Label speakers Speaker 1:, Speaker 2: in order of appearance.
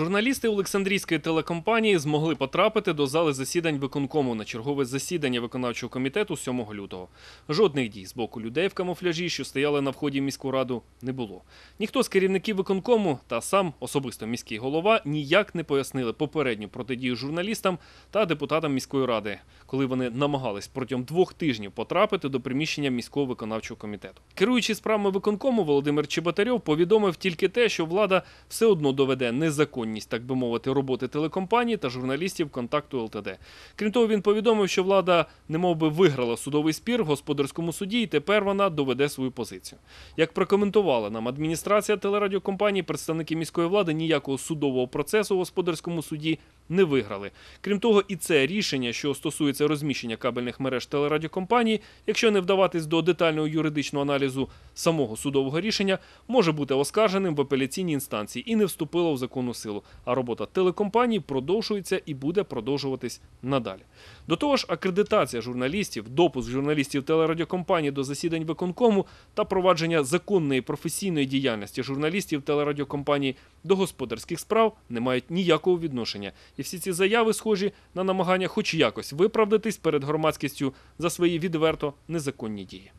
Speaker 1: Журналісти Олександрійської телекомпанії змогли потрапити до зали засідань виконкому на чергове засідання виконавчого комітету 7 лютого. Жодних дій з боку людей в камуфляжі, що стояли на вході в міську раду, не було. Ніхто з керівників виконкому та сам особисто міський голова ніяк не пояснили попередню протидію журналістам та депутатам міської ради, коли вони намагались протягом двох тижнів потрапити до приміщення міського виконавчого комітету. Керуючий справами виконкому Володимир Чеботарьов повідомив тільки те, що влада все одно доведе незаконність, так би мовити, роботи телекомпанії та журналістів контакту ЛТД. Крім того, він повідомив, що влада немов би виграла судовий спір в господарському суді, і тепер вона доведе свою позицію. Як прокоментувала нам адміністрація телерадіокомпанії, представники міської влади ніякого судового процесу в господарському суді не виграли. Крім того, і це рішення, що стосується розміщення кабельних мереж телерадіокомпанії, якщо не вдаватись до детального юридичного аналізу самого судового рішення, може бути оскарженим в апеляційній інстанції і не вступило в законну силу. А робота телекомпанії продовжується і буде продовжуватись надалі. До того ж, акредитація журналістів, допуск журналістів телерадіокомпанії до засідань виконкому та провадження законної професійної діяльності журналістів телерадіокомпанії до господарських справ не мають ніякого відношення. І всі ці заяви схожі на намагання хоч якось виправдатись перед громадськістю за свої відверто незаконні дії.